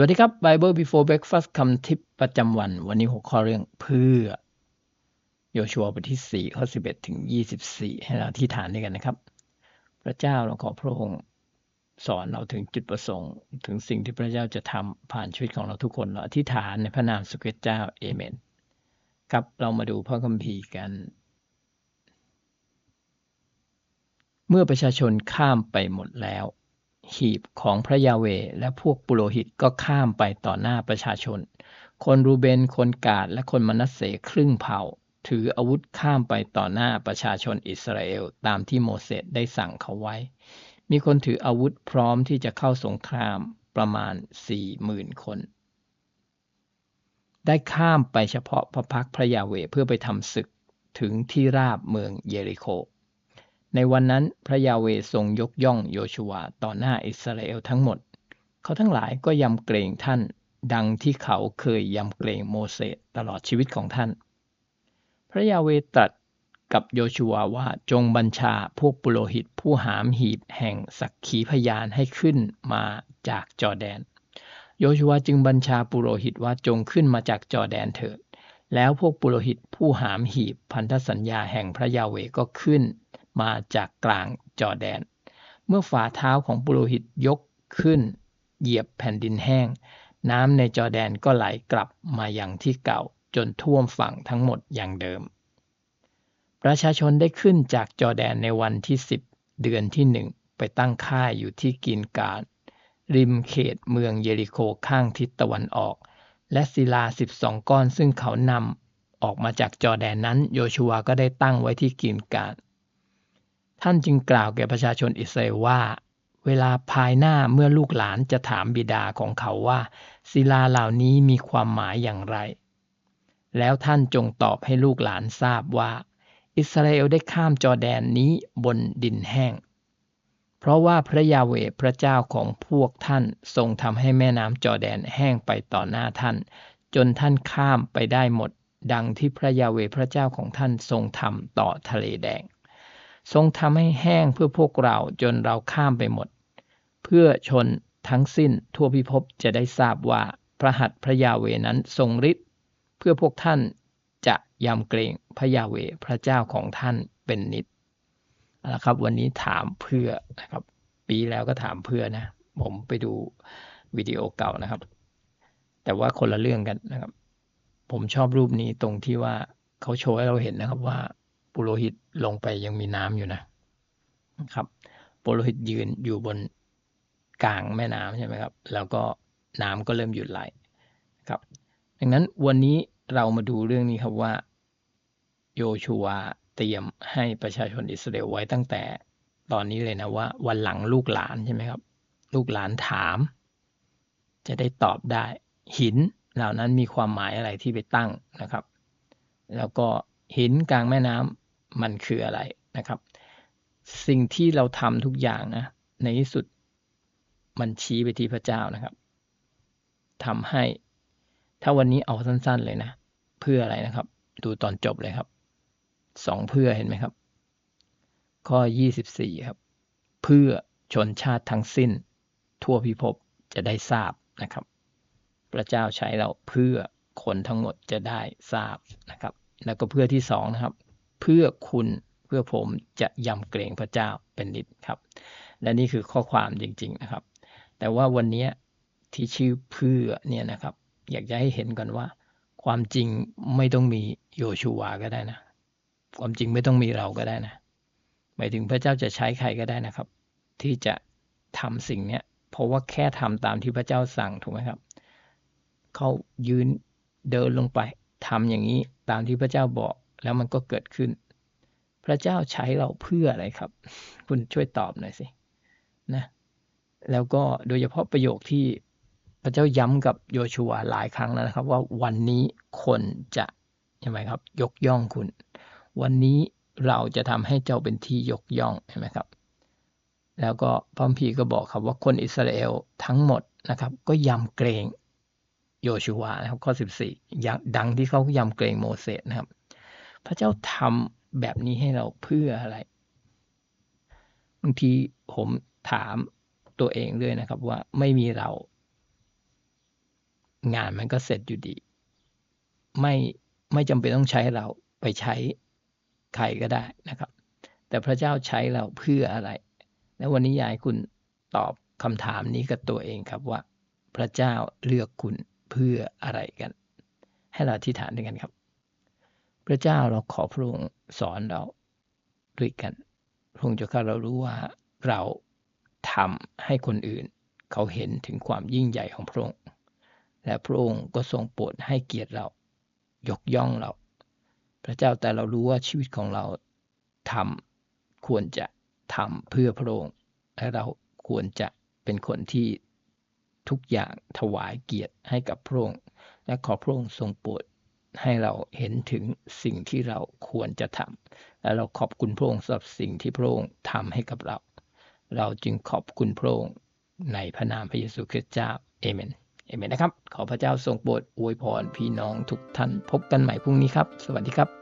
สวัสดีครับ Bible Before Breakfast คำทิปประจำวัน วันนี้หัวข้อเรื่องเพื่อ โยชัวบทที่ 4 ข้อ 11 ถึง 24 ให้เราอธิษฐานด้วยกันนะครับ พระเจ้าเราขอพระองค์สอนเราถึงจุดประสงค์ ถึงสิ่งที่พระเจ้าจะทำผ่านชีวิตของเราทุกคน เราอธิษฐานในพระนามสุขเจ้าเอเมน ครับเรามาดูพระคัมภีร์กัน เมื่อประชาชนข้ามไปหมดแล้ว หีบของพระยาเวและพวกปุโรหิตก็ข้ามไปต่อหน้าประชาชน คนรูเบน คนกาด และคนมนัสเสครึ่งเผ่า ถืออาวุธข้ามไปต่อหน้าประชาชนอิสราเอลตามที่โมเสสได้สั่งเขาไว้ มีคนถืออาวุธพร้อมที่จะเข้าสงครามประมาณสี่หมื่นคน ได้ข้ามไปเฉพาะพระพักพระยาเวเพื่อไปทำศึกถึงที่ราบเมืองเยริโค ในวันนั้นพระยาเวทรงยกย่องโยชัวต่อหน้าอิสราเอลทั้งหมด เขาทั้งหลายก็ยำเกรงท่าน ดังที่เขาเคยยำเกรงโมเสสตลอดชีวิตของท่าน พระยาเวตรัสกับโยชัวว่าจงบัญชาพวกปุโรหิตผู้หามหีบแห่งสักขีพยานให้ขึ้นมาจากจอแดน โยชัวจึงบัญชาปุโรหิตว่าจงขึ้นมาจากจอแดนเถิด แล้วพวกปุโรหิตผู้หามหีบพันธสัญญาแห่งพระยาเวก็ขึ้น มาจากกลางจอแดน เมื่อฝ่าเท้าของปุโรหิตยกขึ้น เหยียบแผ่นดินแห้ง น้ำในจอแดนก็ไหลกลับมาอย่างที่เก่าจนท่วมฝั่งทั้งหมดอย่างเดิม ประชาชนได้ขึ้นจากจอแดนในวันที่ 10 เดือนที่หนึ่งไปตั้งค่ายอยู่ที่กินการ ริมเขตเมืองเยริโคข้างทิศตะวันออก และศิลา 12 ก้อนซึ่งเขานำออกมาจากจอแดนนั้นโยชัวก็ได้ตั้งไว้ที่กินการ ท่านจึงกล่าวแก่ประชาชนอิสราเอลว่า เวลาภายหน้าเมื่อลูกหลานจะถามบิดาของเขาว่า ศิลาเหล่านี้มีความหมายอย่างไร แล้วท่านจงตอบให้ลูกหลานทราบว่า อิสราเอลได้ข้ามจอแดนนี้บนดินแห้ง เพราะว่าพระยาเวพระเจ้าของพวกท่านทรงทำให้แม่น้ำจอแดนแห้งไปต่อหน้าท่าน จนท่านข้ามไปได้หมด ดังที่พระยาเวพระเจ้าของท่านทรงทำต่อทะเลแดง ทรงทำให้แห้งเพื่อพวกเราจนเราข้ามไปหมด เพื่อชนทั้งสิ้นทั่วพิภพจะได้ทราบว่าพระหัตถ์พระยาเวนั้นทรงฤทธิ์เพื่อพวกท่านจะยำเกรงพระยาเวพระเจ้าของท่านเป็นนิดนะครับ วันนี้ถามเพื่อนะครับ ปีแล้วก็ถามเพื่อนะ ผมไปดูวิดีโอเก่านะครับ แต่ว่าคนละเรื่องกันนะครับ ผมชอบรูปนี้ตรงที่ว่าเขาโชว์ให้เราเห็นนะครับว่า ปุโรหิตลงไปยังมีน้ำอยู่นะครับ ปุโรหิตยืนอยู่บนกลางแม่น้ำใช่ไหมครับ แล้วก็น้ำก็เริ่มหยุดไหลครับ ดังนั้นวันนี้เรามาดูเรื่องนี้ครับว่า โยชัวเตรียมให้ประชาชนอิสราเอลไว้ตั้งแต่ตอนนี้เลยนะว่า วันหลังลูกหลานใช่ไหมครับ ลูกหลานถาม จะได้ตอบได้ หินเหล่านั้นมีความหมายอะไรที่ไปตั้งนะครับ แล้วก็หินกลางแม่น้ำ มันคืออะไรนะครับ สิ่งที่เราทำทุกอย่างนะในที่สุดมันชี้ไปที่พระเจ้านะครับทำให้ ถ้าวันนี้เอาสั้น ๆเลยนะ เพื่ออะไรนะครับ ดูตอนจบเลยครับสองเพื่อเห็นไหมครับ ข้อยี่สิบสี่ครับ เพื่อชนชาติทั้งสิ้น ทั่วพิภพจะได้ทราบนะครับ พระเจ้าใช้เราเพื่อคนทั้งหมดจะได้ทราบนะครับ แล้วก็เพื่อที่สองนะครับ พื่อคุณเพื่อผมจะยำเกรงพระเจ้าเป็นนิดครับ และนี่คือข้อความจริง ๆนะครับ แต่ว่าวันนี้ที่ชื่อเพื่อเนี่ยนะครับ อยากจะให้เห็นก่อนว่า ความจริงไม่ต้องมีโยชูวาก็ได้นะ ความจริงไม่ต้องมีเราก็ได้นะหมายถึงพระเจ้าจะใช้ใครก็ได้นะครับ ที่จะทำสิ่งเนี้ยเพราะว่าแค่ทำตามที่พระเจ้าสั่งถูกไหมครับเขายืนเดินลงไปทำอย่างนี้ตามที่พระเจ้าบอก แล้วมันก็เกิดขึ้น พระเจ้าใช้เราเพื่ออะไรครับ คุณช่วยตอบหน่อยสินะแล้วก็โดยเฉพาะประโยคที่พระเจ้าย้ำกับโยชัวหลายครั้งแล้วนะครับ ว่าวันนี้คนจะใช่ไหมครับ ยกย่องคุณ วันนี้เราจะทำให้เจ้าเป็นที่ยกย่องใช่ไหมครับ แล้วก็พระพีก็บอกครับว่าคนอิสราเอลทั้งหมดนะครับ ก็ยำเกรงโยชัวนะครับข้อ 14อย่ดังที่เขายำเกรงโมเสสนะครับ พระเจ้าทำแบบนี้ให้เราเพื่ออะไรบางทีผมถามตัวเองด้วยนะครับว่าไม่มีเรา งานมันก็เสร็จอยู่ดี ไม่ไม่จำเป็นต้องใช้เราไปใช้ใครก็ได้นะครับ แต่พระเจ้าใช้เราเพื่ออะไร และวันนี้ยากให้คุณตอบคำถามนี้กับตัวเองครับว่า พระเจ้าเลือกคุณเพื่ออะไรกัน ให้เราอธิษฐานด้วยกันครับ พระเจ้าเราขอพระองค์สอนเราด้วยกันพระองค์เจ้าข้าเรารู้ว่าเราทำให้คนอื่น เขาเห็นถึงความยิ่งใหญ่ของพระองค์ และพระองค์ก็ทรงโปรดให้เกียรติเรา ยกย่องเรา พระเจ้าแต่เรารู้ว่าชีวิตของเราทำควรจะทำเพื่อพระองค์ และเราควรจะเป็นคนที่ทุกอย่างถวายเกียรติให้กับพระองค์ และขอพระองค์ทรงโปรด ให้เราเห็นถึงสิ่งที่เราควรจะทำและเราขอบคุณพระองค์สำหรับสิ่งที่พระองค์ทำให้กับเรา เราจึงขอบคุณพระองค์ในพระนามพระเยซูคริสต์เจ้าเอเมนเอเมนนะครับ ขอพระเจ้าทรงโปรดอวยพรพี่น้องทุกท่านพบกันใหม่พรุ่งนี้ครับ สวัสดีครับ